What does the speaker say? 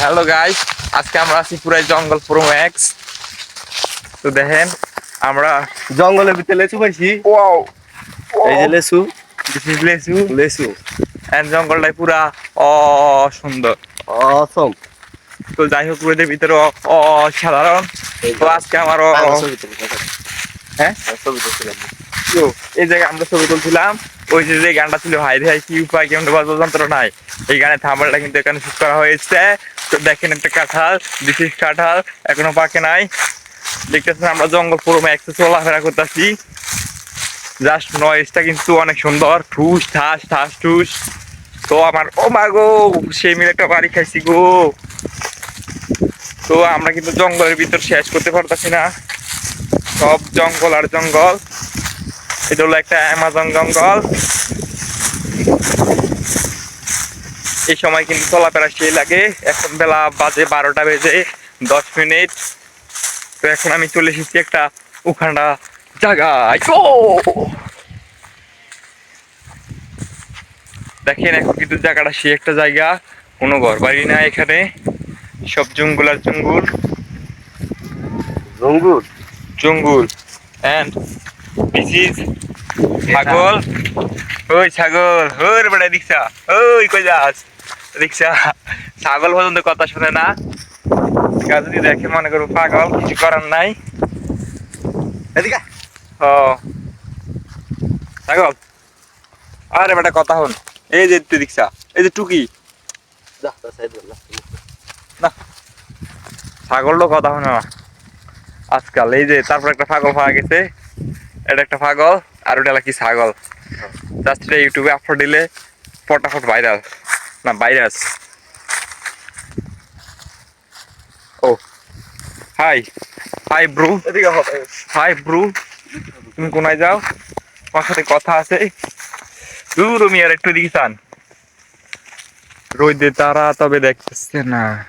Hello guys আজকে আমরা আছি পুরাই জঙ্গল প্রো ম্যাক্স তো দেখেন আমরা জঙ্গলের ভিতরে লেচু পাইছি। ওয়াও এই যে লেচু। দিস ইজ লেসু লেচু। এন্ড জঙ্গলটাই পুরা অ সুন্দর অসম তো যাই হোক ওদের ভিতরে অসাধারণ। তো আজকে আমার হ্যাঁ? ছবি তো এই জায়গায় আমরা ছবি তুলছিলাম। ওই যে যে গানটা ছিল হাই হাই কি উপায়, কেমন বাজার যন্ত্র নাই এই গানের থামালটা কিন্তু এখানে শুট করা হয়েছে। তো দেখেন একটা কাঁঠাল বিশেষ কাঁঠাল, এখনও পাকে নাই। দেখতেছেন আমরা জঙ্গল পুরো ম্যাক্সে চলাফেরা করতেছি। জাস্ট নয়েজটা কিন্তু অনেক সুন্দর। ঠুস, ঠাস ঠাস, ঠুস। তো আমার, ও মা গো সেই মিলে একটা বাড়ি খাইছি গো। তো আমরা কিন্তু জঙ্গলের ভিতর শেষ করতে পারতাছি না। সব জঙ্গল আর জঙ্গল। এটা হলো একটা অ্যামাজন জঙ্গল। এই সময় কিন্তু চলাফেরা সেই লাগে। এখন বেলা বাজে বারোটা বেজে দশ মিনিট। তো এখন আমি চলে এসেছি একটা উখানটা জায়গায়। ও! দেখেন এখন কিন্তু জায়গাটা সে একটা জায়গা। কোনো ঘর বাড়ি না এখানে। সব জঙ্গল। আর জঙ্গল? রঙ্গুর জঙ্গল। এন্ড দিস ইজ ছাগল? ওই ছাগল ওর বেড়া রিক্সা ওই কই যাস? রিক্সা। ছাগল পর্যন্ত কথা শুনে না। যদি দেখে মনে করব পাগল কিছু করার নাই। ও। ছাগল? আরে বেটা কথা হন এই যে রিক্সা এই যে টুকি। যা তা কথা হয় না। আজকাল এই যে তারপর একটা পাগল পাওয়া গেছে। এটা একটা পাগল। আর ওটা কি ছাগল। জাস্ট এটা ইউটিউবে আপলোড দিলে ফটাফট ভাইরাল না ভাইরাস ও। Hi hi bro hi bro তুমি কোনায় যাও? তোমার সাথে কথা আছে। দূর আমি আর একটু দিকে চান। রোদে তারা তবে দেখতেছে না।